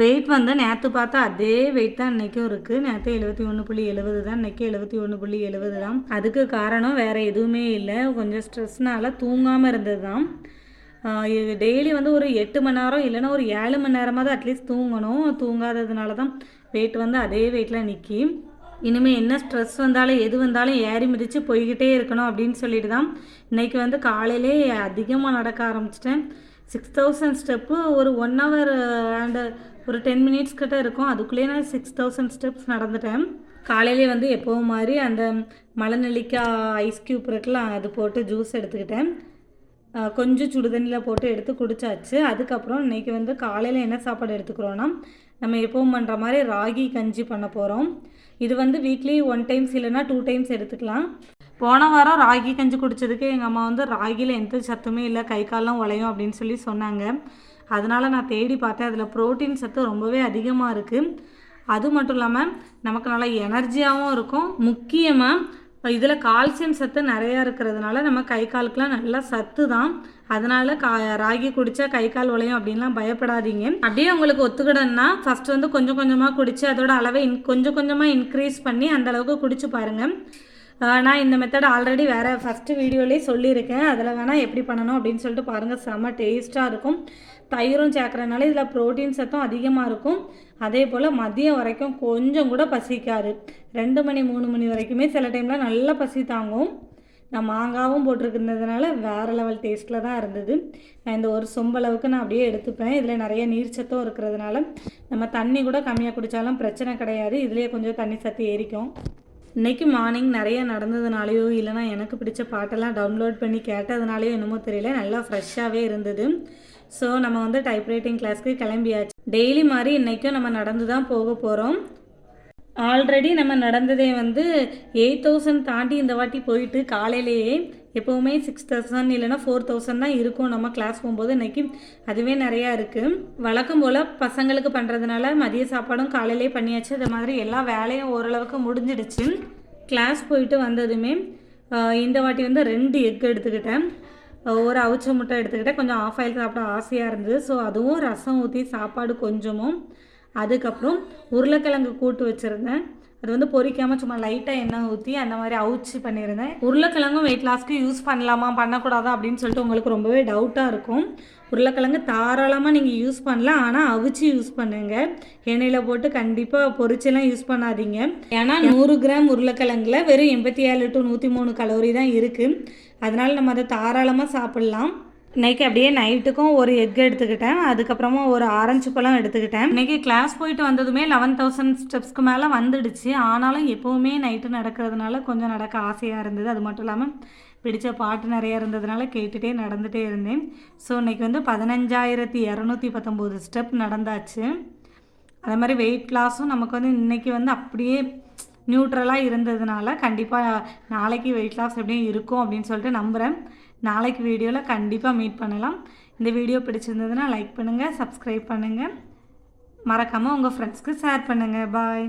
Wait வந்து நேற்று பார்த்தா அதே வெயிட் தான் இன்றைக்கும் இருக்குது நேற்று எழுபத்தி ஒன்று புள்ளி எழுபது தான் இன்றைக்கி எழுபத்தி ஒன்று புள்ளி எழுபது தான். அதுக்கு காரணம் வேறு எதுவுமே இல்லை. கொஞ்சம் ஸ்ட்ரெஸ்னால் தூங்காமல் இருந்தது தான் டெய்லி வந்து ஒரு எட்டு மணி நேரம் இல்லைன்னா ஒரு ஏழு மணி நேரமாவது அட்லீஸ்ட் தூங்கணும். தூங்காததுனால தான் வெயிட் வந்து அதே வெயிட்டில் நிற்கி இனிமேல் என்ன ஸ்ட்ரெஸ் வந்தாலும் எது வந்தாலும் ஏறி மிதித்து போய்கிட்டே இருக்கணும் அப்படின்னு சொல்லிட்டு தான் இன்றைக்கி வந்து காலையிலே அதிகமாக நடக்க ஆரம்பிச்சிட்டேன். சிக்ஸ் தௌசண்ட் ஸ்டெப்பு ஒரு ஒன் ஹவர் அண்டு ஒரு டென் மினிட்ஸ் கிட்ட இருக்கும். அதுக்குள்ளேயே நான் சிக்ஸ் தௌசண்ட் ஸ்டெப்ஸ் நடந்துட்டேன். காலையிலே வந்து எப்போவும் மாதிரி அந்த மலைநெல்லிக்காய் ஐஸ் க்யூப் இருக்குல்ல அது போட்டு ஜூஸ் எடுத்துக்கிட்டேன். கொஞ்சம் சுடுதண்ணியில் போட்டு எடுத்து குடிச்சாச்சு. அதுக்கப்புறம் இன்றைக்கி வந்து காலையில் என்ன சாப்பாடு எடுத்துக்கிறோன்னா நம்ம எப்பவும் பண்ணுற மாதிரி ராகி கஞ்சி பண்ண போகிறோம் இது வந்து வீக்லி ஒன் டைம்ஸ் இல்லைன்னா டூ டைம்ஸ் எடுத்துக்கலாம். போன வாரம் ராகி கஞ்சி குடித்ததுக்கு எங்கள் அம்மா வந்து ராகியில் எந்த சத்துமே இல்லை கை கால்லாம் உழையும் அப்படின்னு சொல்லி சொன்னாங்க. அதனால் நான் தேடி பார்த்தேன். அதில் ப்ரோட்டீன் சத்து ரொம்பவே அதிகமாக இருக்குது அது மட்டும் இல்லாமல் நமக்கு நல்லா எனர்ஜியாகவும் இருக்கும். முக்கியமாக இதில் கால்சியம் சத்து நிறையா இருக்கிறதுனால நம்ம கை காலுக்கெலாம் நல்லா சத்து தான். அதனால கா ராகி குடித்தா கை கால் உழையும் அப்படின்லாம் பயப்படாதீங்க. அப்படியே உங்களுக்கு ஒத்துக்கிடன்னா ஃபஸ்ட்டு வந்து கொஞ்சம் கொஞ்சமாக குடித்து அதோட அளவை இன் கொஞ்சம் கொஞ்சமாக இன்க்ரீஸ் பண்ணி அந்தளவுக்கு குடிச்சு பாருங்கள் நான் இந்த மெத்தட் ஆல்ரெடி வேறு ஃபஸ்ட்டு வீடியோலேயே சொல்லியிருக்கேன். அதில் வேணால் எப்படி பண்ணணும் அப்படின்னு சொல்லிட்டு பாருங்கள் செம்ம டேஸ்ட்டாக இருக்கும். தயிரும் சேர்க்குறதுனால இதில் ப்ரோட்டீன் சத்தம் அதிகமாக இருக்கும். அதே போல் மதியம் வரைக்கும் கொஞ்சம் கூட பசிக்காது. ரெண்டு மணி மூணு மணி வரைக்குமே சில டைமில் நல்லா பசி தாங்கும். நான் மாங்காவும் போட்டிருக்கிறதுனால வேறு லெவல் டேஸ்ட்டில் தான் இருந்தது. நான் இந்த ஒரு சொம்பளவுக்கு நான் அப்படியே எடுத்துப்பேன். இதில் நிறைய நீர் இருக்கிறதுனால நம்ம தண்ணி கூட கம்மியாக குடித்தாலும் பிரச்சனை கிடையாது. இதுலேயே கொஞ்சம் தண்ணி சத்து ஏறிக்கும். இன்றைக்கி மார்னிங் நிறைய நடந்ததுனாலையோ இல்லைனா எனக்கு பிடிச்ச பாட்டெல்லாம் டவுன்லோட் பண்ணி கேட்டதுனாலையோ என்னமோ தெரியல. நல்லா ஃப்ரெஷ்ஷாகவே இருந்தது. ஸோ நம்ம வந்து டைப்ரைட்டிங் கிளாஸ்க்கு கிளம்பியாச்சு. டெய்லி மாதிரி இன்றைக்கும் நம்ம நடந்து தான் போக போகிறோம் ஆல்ரெடி நம்ம நடந்ததே வந்து எயிட் தௌசண்ட் தாண்டி இந்த வாட்டி போயிட்டு காலையிலேயே எப்போவுமே சிக்ஸ் தௌசண்ட் இல்லைன்னா ஃபோர் தௌசண்ட் தான் இருக்கும் நம்ம கிளாஸ் போகும்போது இன்றைக்கி அதுவே நிறையா இருக்குது வழக்கம் போல் பசங்களுக்கு பண்ணுறதுனால மதிய சாப்பாடும் காலையிலே பண்ணியாச்சு. அது மாதிரி எல்லா வேலையும் ஓரளவுக்கு முடிஞ்சிடுச்சு. கிளாஸ் போயிட்டு வந்ததுமே இந்த வாட்டி வந்து ரெண்டு எக் எடுத்துக்கிட்டேன். ஒரு அவிச்ச முட்டை எடுத்துக்கிட்டேன். கொஞ்சம் ஆஃப் ஆயில் சாப்பிட ஆசையாக இருந்தது. ஸோ அதுவும் ரசம் ஊற்றி சாப்பாடு கொஞ்சமும். அதுக்கப்புறம் உருளைக்கிழங்கு கூட்டு வச்சுருந்தேன். அது வந்து பொறிக்காமல் சும்மா லைட்டாக எண்ணெய் ஊற்றி அந்த மாதிரி அவிச்சு பண்ணியிருந்தேன். உருளைக்கிழங்கும் வெயிட் லாஸ்க்கு யூஸ் பண்ணலாமா பண்ணக்கூடாதா அப்படின்னு சொல்லிட்டு உங்களுக்கு ரொம்பவே டவுட்டாக இருக்கும். உருளைக்கிழங்கு தாராளமாக நீங்கள் யூஸ் பண்ணலாம் ஆனால் அவிச்சு யூஸ் பண்ணுங்க. எண்ணெயில் போட்டு கண்டிப்பாக பொறிச்செல்லாம் யூஸ் பண்ணாதீங்க. ஏன்னா நூறு கிராம் உருளைக்கிழங்குல வெறும் எண்பத்தி ஏழு டு நூற்றி மூணு கலோரி தான் இருக்குது அதனால் நம்ம அதை தாராளமாக சாப்பிட்லாம். இன்னைக்கு அப்படியே நைட்டுக்கும் ஒரு எக் எடுத்துக்கிட்டேன். அதுக்கப்புறமா ஒரு ஆரஞ்சு பழம் எடுத்துக்கிட்டேன். இன்னைக்கு கிளாஸ் போயிட்டு வந்ததுமே லெவன் தௌசண்ட் ஸ்டெப்ஸ்க்கு மேலே வந்துடுச்சு. ஆனாலும் எப்போவுமே நைட்டு நடக்கிறதுனால கொஞ்சம் நடக்க ஆசையாக இருந்தது. அது மட்டும் இல்லாமல் பிடித்த பாட்டு நிறையா இருந்ததுனால கேட்டுகிட்டே நடந்துகிட்டே இருந்தேன். ஸோ இன்றைக்கி வந்து பதினஞ்சாயிரத்தி இரநூத்தி பத்தொம்போது ஸ்டெப் நடந்தாச்சு. அதே மாதிரி வெயிட் லாஸும் நமக்கு வந்து இன்னைக்கு வந்து அப்படியே நியூட்ரலாக இருந்ததுனால கண்டிப்பாக நாளைக்கு வெயிட் லாஸ் எப்படியும் இருக்கும் அப்படின்னு சொல்லிட்டு நம்புகிறேன் நாளைக்கு வீடியோவில் கண்டிப்பாக மீட் பண்ணலாம். இந்த வீடியோ பிடிச்சிருந்ததுன்னா லைக் பண்ணுங்கள் சப்ஸ்கிரைப் பண்ணுங்கள் மறக்காமல் உங்கள் ஃப்ரெண்ட்ஸ்க்கு ஷேர் பண்ணுங்கள் பாய்